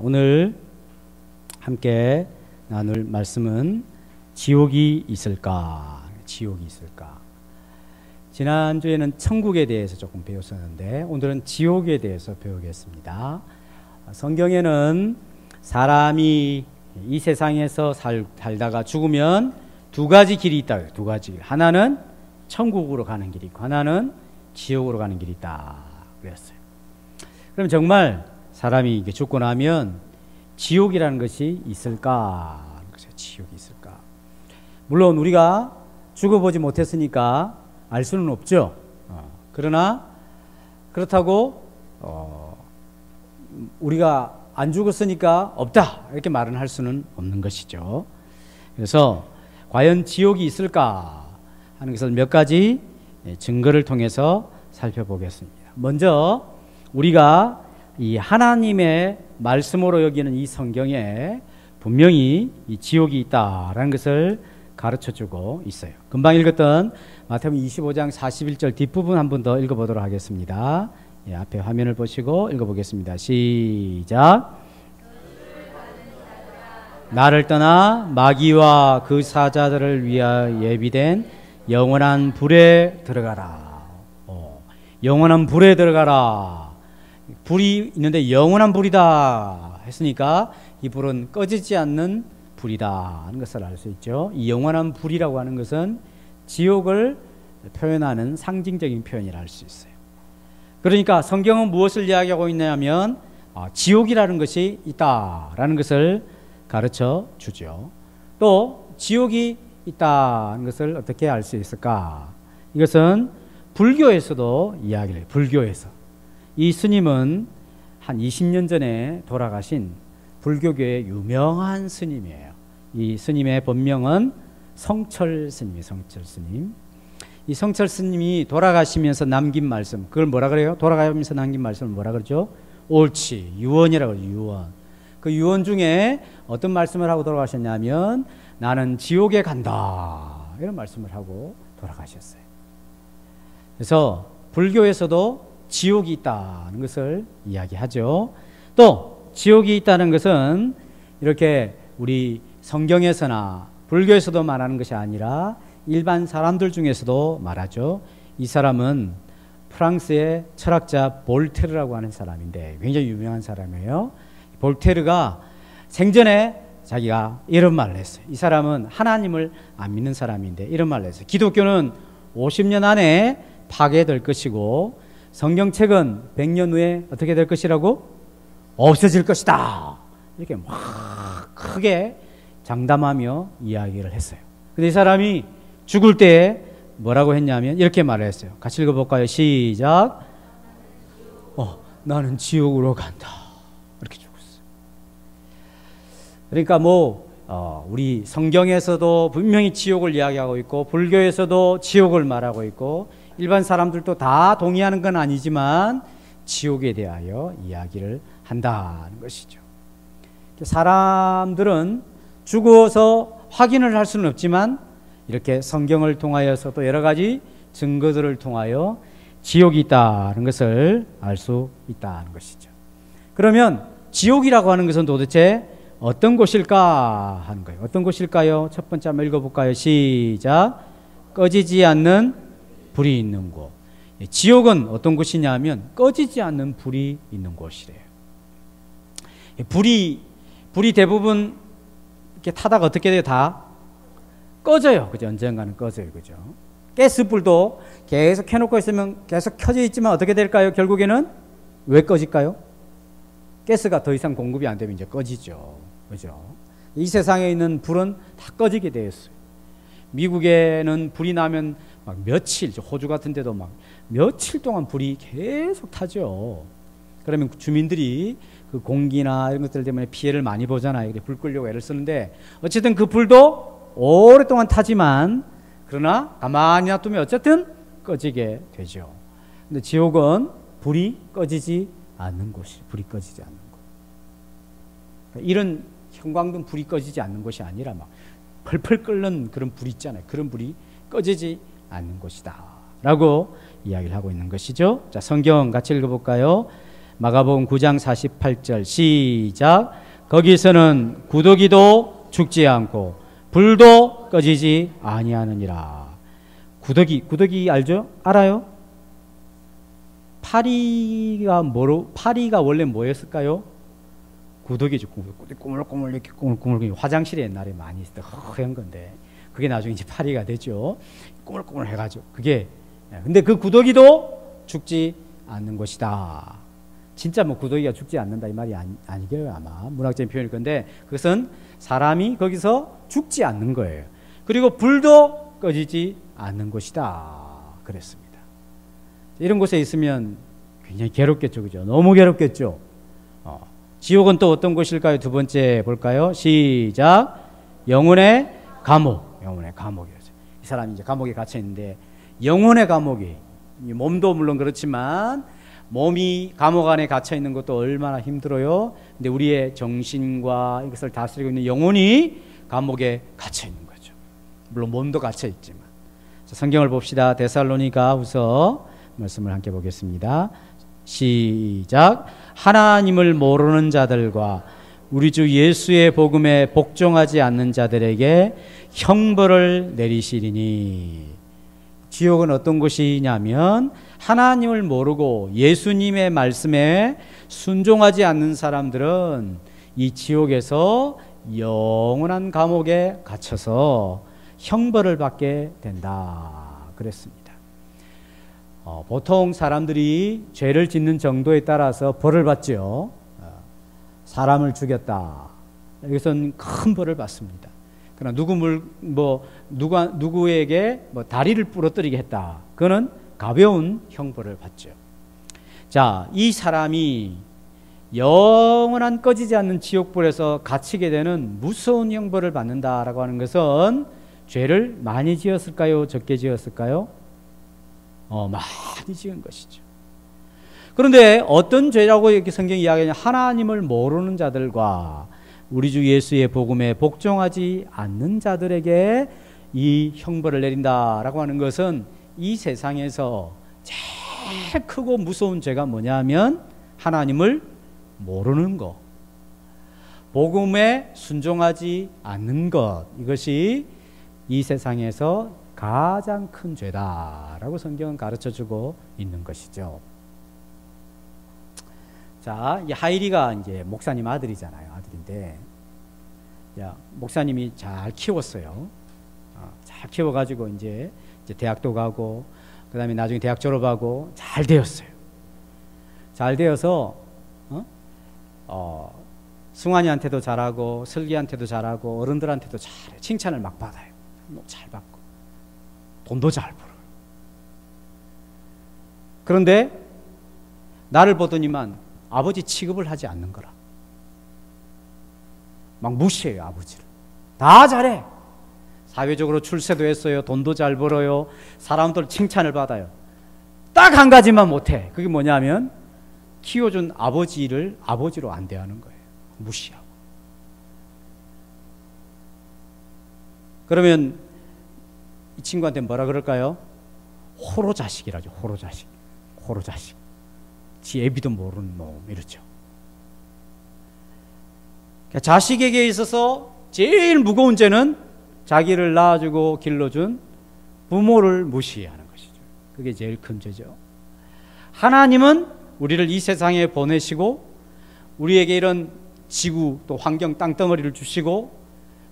오늘 함께 나눌 말씀은 지옥이 있을까? 지옥이 있을까? 지난주에는 천국에 대해서 조금 배웠었는데 오늘은 지옥에 대해서 배우겠습니다. 성경에는 사람이 이 세상에서 살, 살다가 죽으면 두 가지 길이 있다. 두 가지. 하나는 천국으로 가는 길이 있고 하나는 지옥으로 가는 길이 있다. 그랬어요. 그럼 정말 사람이 이게 죽고 나면 지옥이라는 것이 있을까? 지옥이 있을까? 물론 우리가 죽어보지 못했으니까 알 수는 없죠. 어, 그러나 그렇다고 어, 우리가 안 죽었으니까 없다 이렇게 말은 할 수는 없는 것이죠. 그래서 과연 지옥이 있을까 하는 것을 몇 가지 예, 증거를 통해서 살펴보겠습니다. 먼저 우리가 이 하나님의 말씀으로 여기는 이 성경에 분명히 이 지옥이 있다라는 것을 가르쳐 주고 있어요. 금방 읽었던 마태복음 25장 41절 뒷부분 한 번 더 읽어 보도록 하겠습니다. 예, 앞에 화면을 보시고 읽어 보겠습니다. 시작. 나를 떠나 마귀와 그 사자들을 위하여 예비된 영원한 불에 들어가라. 어, 영원한 불에 들어가라. 불이 있는데 영원한 불이다 했으니까 이 불은 꺼지지 않는 불이다 하는 것을 알 수 있죠. 이 영원한 불이라고 하는 것은 지옥을 표현하는 상징적인 표현이라 할 수 있어요. 그러니까 성경은 무엇을 이야기하고 있냐면 아, 지옥이라는 것이 있다라는 것을 가르쳐 주죠. 또 지옥이 있다는 것을 어떻게 알 수 있을까? 이것은 불교에서도 이야기를 해요. 불교에서. 이 스님은 한 20년 전에 돌아가신 불교계의 유명한 스님이에요. 이 스님의 본명은 성철 스님이 성철 스님. 이 성철 스님이 돌아가시면서 남긴 말씀, 그걸 뭐라 그래요? 돌아가면서 남긴 말씀을 뭐라 그러죠? 옳지, 유언이라고 그러죠, 유언. 그 유언 중에 어떤 말씀을 하고 돌아가셨냐면 나는 지옥에 간다. 이런 말씀을 하고 돌아가셨어요. 그래서 불교에서도 지옥이 있다는 것을 이야기하죠. 또 지옥이 있다는 것은 이렇게 우리 성경에서나 불교에서도 말하는 것이 아니라 일반 사람들 중에서도 말하죠. 이 사람은 프랑스의 철학자 볼테르라고 하는 사람인데 굉장히 유명한 사람이에요. 볼테르가 생전에 자기가 이런 말을 했어요. 이 사람은 하나님을 안 믿는 사람인데 이런 말을 했어요. 기독교는 50년 안에 파괴될 것이고 성경책은 100년 후에 어떻게 될 것이라고? 없어질 것이다. 이렇게 막 크게 장담하며 이야기를 했어요. 근데 이 사람이 죽을 때 뭐라고 했냐면 이렇게 말을 했어요. 같이 읽어볼까요? 시작. 어, 나는 지옥으로 간다. 이렇게 죽었어요. 그러니까 뭐 어, 우리 성경에서도 분명히 지옥을 이야기하고 있고 불교에서도 지옥을 말하고 있고 일반 사람들도 다 동의하는 건 아니지만 지옥에 대하여 이야기를 한다는 것이죠. 사람들은 죽어서 확인을 할 수는 없지만 이렇게 성경을 통하여서 또 여러 가지 증거들을 통하여 지옥이 있다는 것을 알 수 있다는 것이죠. 그러면 지옥이라고 하는 것은 도대체 어떤 곳일까 하는 거예요. 어떤 곳일까요? 첫 번째 한번 읽어볼까요? 시작. 꺼지지 않는 불이 있는 곳. 예, 지옥은 어떤 곳이냐면 꺼지지 않는 불이 있는 곳이래요. 예, 불이 불이 대부분 이렇게 타다가 어떻게 돼요? 다 꺼져요. 그죠? 언젠가는 꺼져요. 그죠? 가스불도 계속 켜놓고 있으면 계속 켜져 있지만 어떻게 될까요? 결국에는 왜 꺼질까요? 가스가 더 이상 공급이 안 되면 이제 꺼지죠. 그죠? 이 세상에 있는 불은 다 꺼지게 되었어요. 미국에는 불이 나면 막 며칠, 호주 같은 데도 막 며칠 동안 불이 계속 타죠. 그러면 주민들이 그 공기나 이런 것들 때문에 피해를 많이 보잖아요. 불 끌려고 애를 쓰는데 어쨌든 그 불도 오랫동안 타지만 그러나 가만히 놔두면 어쨌든 꺼지게 되죠. 근데 지옥은 불이 꺼지지 않는 곳이 불이 꺼지지 않는 곳. 그러니까 이런 형광등 불이 꺼지지 않는 것이 아니라 막 펄펄 끓는 그런 불이 있잖아요. 그런 불이 꺼지지 않는 곳이다. 라고 이야기를 하고 있는 것이죠. 자, 성경 같이 읽어볼까요? 마가복음 9장 48절 시작. 거기서는 구더기도 죽지 않고 불도 꺼지지 아니하느니라. 구더기 구더기 알죠? 알아요? 파리가 뭐로 파리가 원래 뭐였을까요? 구더기죠. 꾸물꾸물 이렇게 꾸물꾸물 화장실에 옛날에 많이 있었던 허연 건데 그게 나중에 이제 파리가 됐죠. 꾸물꾸물 해가지고 그게 예, 근데 그 구더기도 죽지 않는 것이다. 진짜 뭐 구더기가 죽지 않는다 이 말이 아니, 아니게요 아마 문학적인 표현일 건데 그것은 사람이 거기서 죽지 않는 거예요. 그리고 불도 꺼지지 않는 것이다. 그랬습니다. 이런 곳에 있으면 굉장히 괴롭겠죠, 그죠? 너무 괴롭겠죠. 어. 지옥은 또 어떤 곳일까요? 두 번째 볼까요? 시작. 영혼의 감옥. 영혼의 감옥이었죠. 이 사람이 이제 감옥에 갇혀 있는데 영혼의 감옥이 몸도 물론 그렇지만 몸이 감옥 안에 갇혀 있는 것도 얼마나 힘들어요. 근데 우리의 정신과 이것을 다스리고 있는 영혼이 감옥에 갇혀 있는 거죠. 물론 몸도 갇혀 있지만. 자, 성경을 봅시다. 데살로니가 후서 말씀을 함께 보겠습니다. 시작. 하나님을 모르는 자들과 우리 주 예수의 복음에 복종하지 않는 자들에게 형벌을 내리시리니 지옥은 어떤 곳이냐면 하나님을 모르고 예수님의 말씀에 순종하지 않는 사람들은 이 지옥에서 영원한 감옥에 갇혀서 형벌을 받게 된다. 그랬습니다. 어, 보통 사람들이 죄를 짓는 정도에 따라서 벌을 받죠. 어, 사람을 죽였다. 여기서는 큰 벌을 받습니다. 그러나 누구 물, 뭐, 누가, 누구에게 뭐 다리를 부러뜨리게 했다. 그거는 가벼운 형벌을 받죠. 자, 이 사람이 영원한 꺼지지 않는 지옥불에서 갇히게 되는 무서운 형벌을 받는다라고 하는 것은 죄를 많이 지었을까요? 적게 지었을까요? 어, 많이 지은 것이죠. 그런데 어떤 죄라고 이렇게 성경이 이야기하냐 하나님을 모르는 자들과 우리 주 예수의 복음에 복종하지 않는 자들에게 이 형벌을 내린다라고 하는 것은 이 세상에서 제일 크고 무서운 죄가 뭐냐면 하나님을 모르는 것. 복음에 순종하지 않는 것. 이것이 이 세상에서 가장 큰 죄다라고 성경은 가르쳐 주고 있는 것이죠. 자, 이 하이리가 이제 목사님 아들이잖아요. 아들인데, 야, 목사님이 잘 키웠어요. 어, 잘 키워가지고 이제, 이제 대학도 가고, 그 다음에 나중에 대학 졸업하고 잘 되었어요. 잘 되어서, 어? 어, 승환이한테도 잘하고, 슬기한테도 잘하고, 어른들한테도 잘해. 칭찬을 막 받아요. 잘 받고. 돈도 잘 벌어요. 그런데 나를 보더니만 아버지 취급을 하지 않는 거라. 막 무시해요, 아버지를. 다 잘해. 사회적으로 출세도 했어요. 돈도 잘 벌어요. 사람들 칭찬을 받아요. 딱 한 가지만 못해. 그게 뭐냐면 키워준 아버지를 아버지로 안 대하는 거예요. 무시하고. 그러면 이 친구한테 뭐라 그럴까요? 호로 자식이라죠. 호로 자식. 호로 자식. 지 애비도 모르는 놈 이렇죠. 그러니까 자식에게 있어서 제일 무거운 죄는 자기를 낳아주고 길러준 부모를 무시하는 것이죠. 그게 제일 큰 죄죠. 하나님은 우리를 이 세상에 보내시고 우리에게 이런 지구 또 환경 땅덩어리를 주시고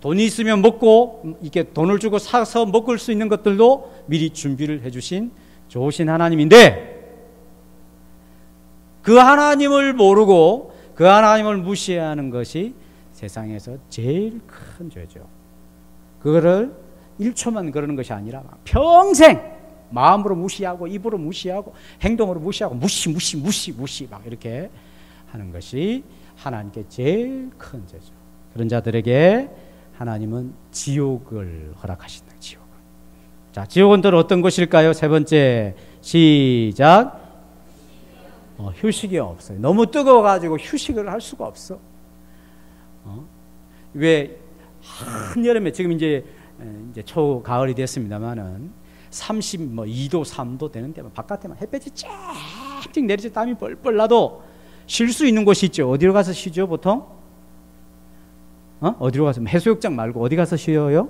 돈이 있으면 먹고 이렇게 돈을 주고 사서 먹을 수 있는 것들도 미리 준비를 해주신 좋으신 하나님인데 그 하나님을 모르고 그 하나님을 무시하는 것이 세상에서 제일 큰 죄죠. 그거를 1초만 그러는 것이 아니라 평생 마음으로 무시하고 입으로 무시하고 행동으로 무시하고 무시 무시 무시 무시 막 이렇게 하는 것이 하나님께 제일 큰 죄죠. 그런 자들에게 하나님은 지옥을 허락하신다. 지옥을. 자, 지옥은 또 어떤 곳일까요? 세 번째 시작. 어, 휴식이 없어요. 너무 뜨거워가지고 휴식을 할 수가 없어. 어? 왜 한여름에 지금 이제 이제 초 가을이 됐습니다만은 30뭐 2도 3도 되는 데만 바깥에만 햇볕이 쫙 내리지 땀이 뻘뻘 나도 쉴 수 있는 곳이 있죠. 어디로 가서 쉬죠, 보통? 어? 어디로 가서 해수욕장 말고 어디 가서 쉬어요?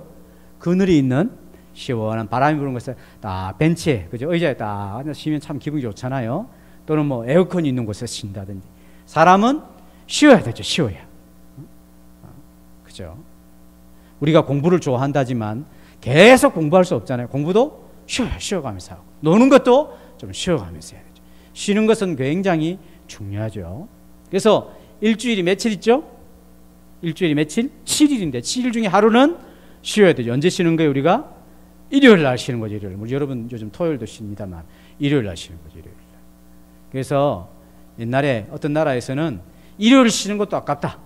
그늘이 있는 시원한 바람이 부는 곳에 딱 벤치에 그죠 의자에 딱 쉬면 참 기분이 좋잖아요. 또는 뭐 에어컨이 있는 곳에 쉰다든지 사람은 쉬어야 되죠. 쉬어야. 어? 그죠? 우리가 공부를 좋아한다지만 계속 공부할 수 없잖아요. 공부도 쉬어 쉬어가면서 하고 노는 것도 좀 쉬어가면서 해야 되죠. 쉬는 것은 굉장히 중요하죠. 그래서 일주일이 며칠 있죠? 일주일이 며칠? 7일인데 7일 중에 하루는 쉬어야 되죠. 언제 쉬는 거예요, 우리가? 일요일 날 쉬는 거죠, 일요일. 우리 여러분 요즘 토요일도 쉽니다만 일요일 날 쉬는 거죠, 일요일 날. 그래서 옛날에 어떤 나라에서는 일요일 쉬는 것도 아깝다.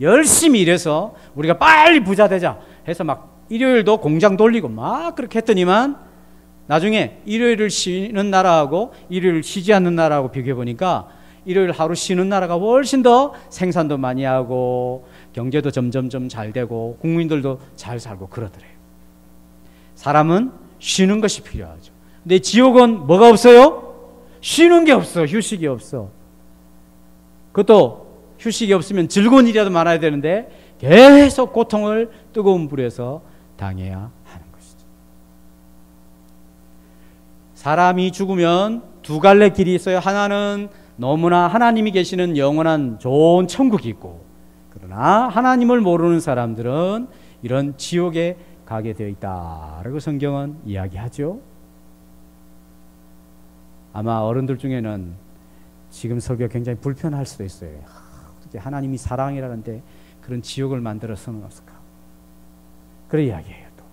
열심히 일해서 우리가 빨리 부자 되자 해서 막 일요일도 공장 돌리고 막 그렇게 했더니만 나중에 일요일을 쉬는 나라하고 일요일 쉬지 않는 나라하고 비교해 보니까 일요일 하루 쉬는 나라가 훨씬 더 생산도 많이 하고 경제도 점점점 잘 되고 국민들도 잘 살고 그러더래요. 사람은 쉬는 것이 필요하죠. 근데 지옥은 뭐가 없어요? 쉬는 게 없어. 휴식이 없어. 그것도 휴식이 없으면 즐거운 일이라도 많아야 되는데 계속 고통을 뜨거운 불에서 당해야 하는 것이죠. 사람이 죽으면 두 갈래 길이 있어요. 하나는 너무나 하나님이 계시는 영원한 좋은 천국이 있고 그러나 하나님을 모르는 사람들은 이런 지옥에 가게 되어 있다라고 성경은 이야기하죠. 아마 어른들 중에는 지금 설교 굉장히 불편할 수도 있어요. 어떻게 하나님이 사랑이라는데 그런 지옥을 만들어서는 없을까? 그런 이야기예요. 또.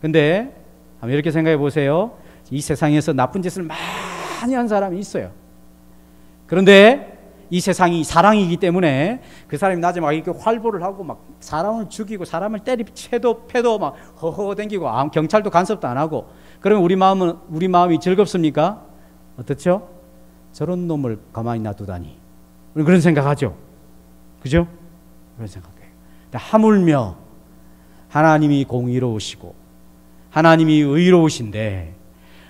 근데 한번 이렇게 생각해 보세요. 이 세상에서 나쁜 짓을 많이 한 사람이 있어요. 그런데 이 세상이 사랑이기 때문에 그 사람이 낮에 막 이렇게 활보를 하고 막 사람을 죽이고 사람을 때리 채도 패도 막 허허 댕기고 경찰도 간섭도 안 하고 그러면 우리 마음은 우리 마음이 즐겁습니까? 어떻죠? 저런 놈을 가만히 놔두다니 그런 생각하죠. 그죠? 그런 생각해요. 하물며 하나님이 공의로우시고 하나님이 의로우신데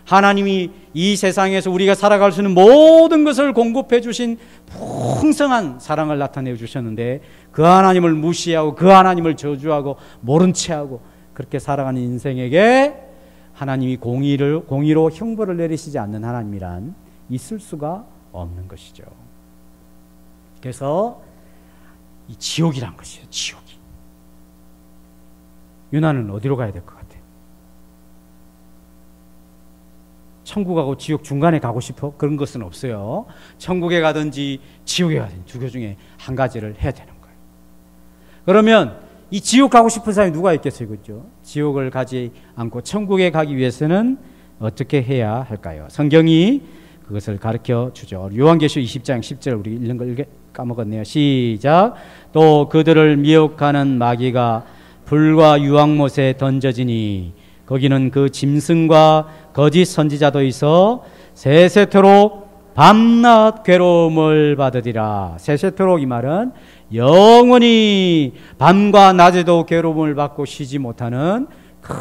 하나님이 이 세상에서 우리가 살아갈 수 있는 모든 것을 공급해 주신 풍성한 사랑을 나타내 주셨는데 그 하나님을 무시하고 그 하나님을 저주하고 모른 채 하고 그렇게 살아가는 인생에게 하나님이 공의를 공의로 형벌을 내리시지 않는 하나님이란 있을 수가 없는 것이죠. 그래서 이 지옥이란 것이에요. 지옥이. 유나는 어디로 가야 될 것 같아요? 천국하고 지옥 중간에 가고 싶어? 그런 것은 없어요. 천국에 가든지 지옥에 가든지 두 개 중에 한 가지를 해야 되는 거예요. 그러면 이 지옥 가고 싶은 사람이 누가 있겠어요? 그죠? 지옥을 가지 않고 천국에 가기 위해서는 어떻게 해야 할까요? 성경이 그것을 가르쳐 주죠. 요한계시 20장 10절 우리 읽는 걸 까먹었네요. 시작. 또 그들을 미혹하는 마귀가 불과 유황못에 던져지니 거기는 그 짐승과 거짓 선지자도 있어 세세토록 밤낮 괴로움을 받으리라. 세세토록 이 말은 영원히 밤과 낮에도 괴로움을 받고 쉬지 못하는 큰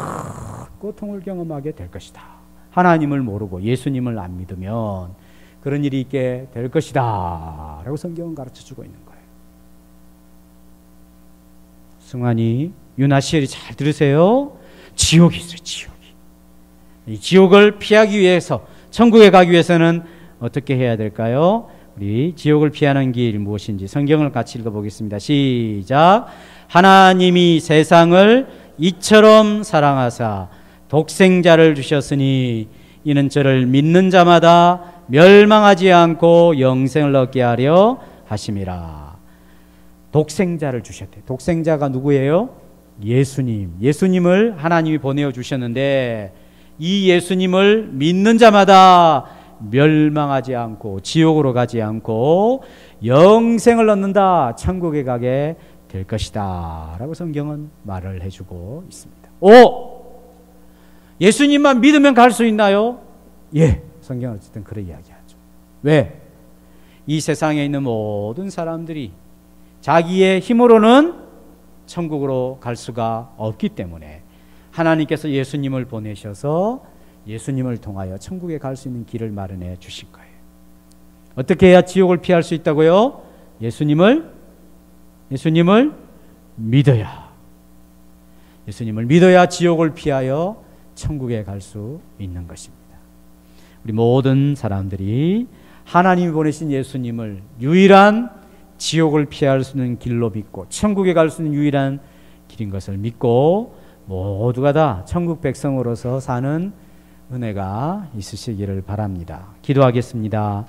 고통을 경험하게 될 것이다. 하나님을 모르고 예수님을 안 믿으면 그런 일이 있게 될 것이다. 라고 성경은 가르쳐 주고 있는 거예요. 승환이, 유나시엘이 잘 들으세요. 지옥이 있어요, 지옥이. 이 지옥을 피하기 위해서, 천국에 가기 위해서는 어떻게 해야 될까요? 우리 지옥을 피하는 길 무엇인지 성경을 같이 읽어보겠습니다. 시작. 하나님이 세상을 이처럼 사랑하사 독생자를 주셨으니 이는 저를 믿는 자마다 멸망하지 않고 영생을 얻게 하려 하심이라. 독생자를 주셨대. 독생자가 누구예요? 예수님, 예수님을 하나님이 보내어 주셨는데 이 예수님을 믿는 자마다 멸망하지 않고 지옥으로 가지 않고 영생을 얻는다. 천국에 가게 될 것이다. 라고 성경은 말을 해주고 있습니다. 오! 예수님만 믿으면 갈 수 있나요? 예. 성경은 어쨌든 그런 이야기하죠. 왜? 이 세상에 있는 모든 사람들이 자기의 힘으로는 천국으로 갈 수가 없기 때문에 하나님께서 예수님을 보내셔서 예수님을 통하여 천국에 갈 수 있는 길을 마련해 주신 거예요. 어떻게 해야 지옥을 피할 수 있다고요? 예수님을 예수님을 믿어야 예수님을 믿어야 지옥을 피하여 천국에 갈 수 있는 것입니다. 우리 모든 사람들이 하나님이 보내신 예수님을 유일한 지옥을 피할 수 있는 길로 믿고 천국에 갈 수 있는 유일한 길인 것을 믿고 모두가 다 천국 백성으로서 사는 은혜가 있으시기를 바랍니다. 기도하겠습니다.